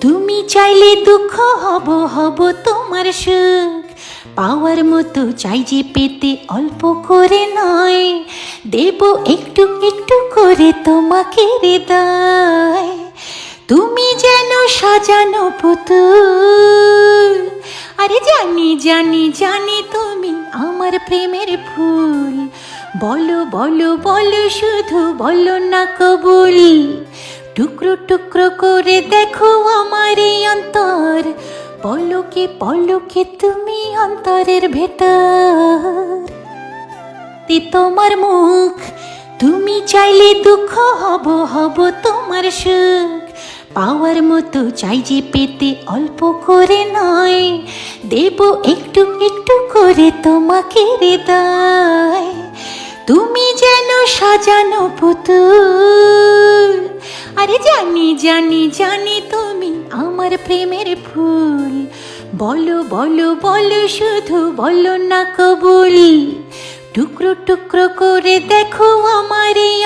তুমি চাইলে দুঃখ হব হব তোমার সুখ। পাওয়ার মতো চাই যে পেতে অল্প করে নয়। দেব একটু একটু করে তোমাকে হৃদয়। তুমি যেন সাজানো পুতুল। আরে জানি জানি জানি তুমি আমার প্রেমের ফুল। বলো বলো বলো শুধু বলো না কবুল। টুকরো টুকরো করে দেখো আমার এই অন্তর। পলকে পলকে তুমি অন্তরের ভেতর। তে তোমার মুখ, তুমি চাইলে দুঃখ হব হব তোমার সুখ। পাওয়ার মতো চাই যে পেতে অল্প করে নয়। দেব একটু একটু করে তোমাকে হৃদয়। তুমি যেন সাজানো পুতুল জানি জানি জানি তুমি আমার প্রেমের ফুল। বলো বলো বলো শুধু বলো না কবুল। টুকরো টুকরো করে দেখো আমার এই